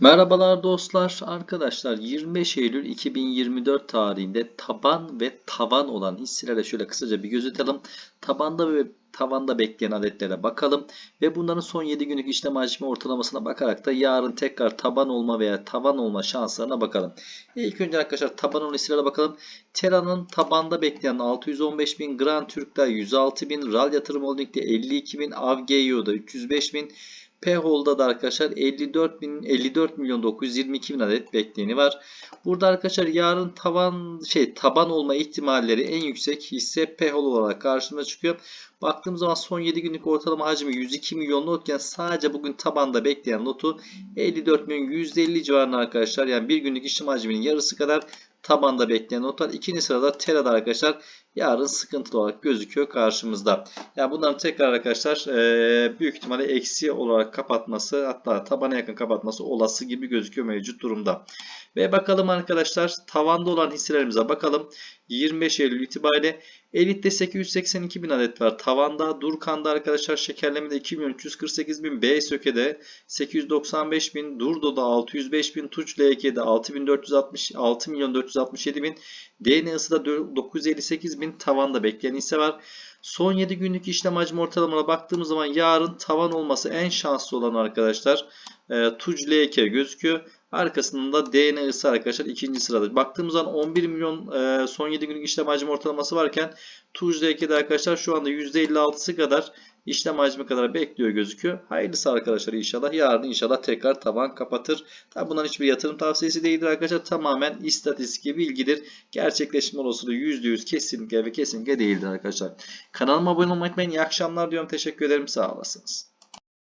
Merhabalar dostlar. Arkadaşlar 25 Eylül 2024 tarihinde taban ve tavan olan hisselere şöyle kısaca bir göz atalım. Tabanda ve tavanda bekleyen adetlere bakalım ve bunların son 7 günlük işlem hacmi ortalamasına bakarak da yarın tekrar taban olma veya tavan olma şanslarına bakalım. İlk önce arkadaşlar taban olan hisselere bakalım. Tera'nın tabanda bekleyen 615 bin, Grand Türk'te 106 bin, Ral Yatırım Holding'de 52 bin, Avgeo'da 305 bin, P-Hold'da da arkadaşlar 54 bin 54 milyon 922 bin adet bekleyeni var. Burada arkadaşlar yarın tavan şey taban olma ihtimalleri en yüksek hisse P-Hol olarak karşımıza çıkıyor. Baktığımız zaman son 7 günlük ortalama hacmi 102 milyon notken sadece bugün tabanda bekleyen notu 54 milyon 150 civarında arkadaşlar. Yani bir günlük işlem hacminin yarısı kadar tabanda bekleyen notlar. İkinci sırada Tera'da arkadaşlar yarın sıkıntılı olarak gözüküyor karşımızda. Yani bunların tekrar arkadaşlar e, büyük ihtimalle eksi olarak kapatması hatta tabana yakın kapatması olası gibi gözüküyor mevcut durumda. Ve bakalım arkadaşlar tavanda olan hisselerimize bakalım. 25 Eylül itibariyle Elit'te 882 bin adet var. Tavanda Durkan'da arkadaşlar şekerlemede 2 milyon 348 bin. B Söke'de 895 bin. Durdo'da 605 bin. Tuç LK'de 6466 milyon 467 bin. DNS'da 958 bin. Tavanda bekleyen hisse var. Son 7 günlük işlem hacmi ortalamana baktığımız zaman yarın tavan olması en şanslı olan arkadaşlar e, Tuc LK gözüküyor. Arkasında DNI'si arkadaşlar ikinci sırada. Baktığımız zaman 11 milyon e, son 7 günlük işlem hacmi ortalaması varken Tuj LK'de arkadaşlar şu anda %56'sı kadar işlem hacmi kadar bekliyor gözüküyor. Hayırlısı arkadaşlar inşallah. Yarın inşallah tekrar taban kapatır. Tabi bunların hiçbir yatırım tavsiyesi değildir arkadaşlar. Tamamen istatistik bilgidir. Gerçekleşme olasılığı %100 kesinlikle ve kesinlikle değildir arkadaşlar. Kanalıma abone olmayı unutmayın. İyi akşamlar diyorum. Teşekkür ederim. Sağ olasınız.